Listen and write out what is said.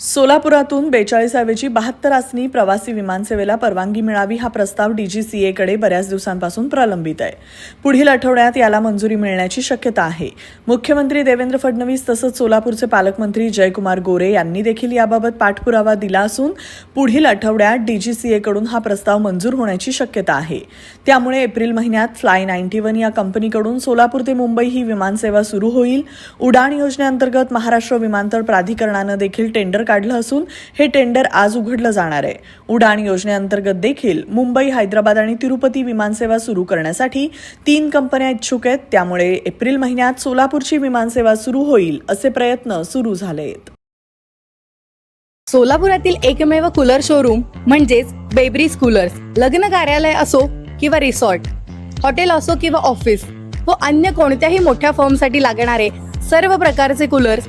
सोलापुरातून बेचाळीसावेची बहात्तर आसनी प्रवासी विमानसेवेला परवानगी मिळावी हा प्रस्ताव डीजीसीएकडे बऱ्याच दिवसांपासून प्रलंबित आहे. पुढील आठवड्यात याला मंजुरी मिळण्याची शक्यता आहे. मुख्यमंत्री देवेंद्र फडणवीस तसंच सोलापूरचे पालकमंत्री जयकुमार गोरे यांनी देखील याबाबत पाठपुरावा दिला असून पुढील आठवड्यात डीजीसीएकडून हा प्रस्ताव मंजूर होण्याची शक्यता आहे. त्यामुळे एप्रिल महिन्यात फ्लाय नाईन्टी वन या कंपनीकडून सोलापूर ते मुंबई ही विमानसेवा सुरू होईल. उडाण योजनेअंतर्गत महाराष्ट्र विमानतळ प्राधिकरणानं देखील टेंडर काढलं असून हे टेंडर आज उघडलं जाणार आहे. उडाण योजनेअंतर्गत देखील मुंबई हैदराबाद आणि तिरुपती विमानसेवा सुरू करण्यासाठी तीन कंपन्या इच्छुक आहेत. त्यामुळे एप्रिल महिन्यात सोलापूरची विमानसेवा सुरू होईल असे प्रयत्न सुरू झाले आहेत सोलापुरातील एकमेव कूलर शोरूम म्हणजेच बेब्रीज कूलर्स लग्न कार्यालय असो किंवा रिसॉर्ट हॉटेल असो किंवा ऑफिस व अन्य कोणत्याही मोठ्या फॉर्मसाठी लागणारे सर्व प्रकारचे कूलर्स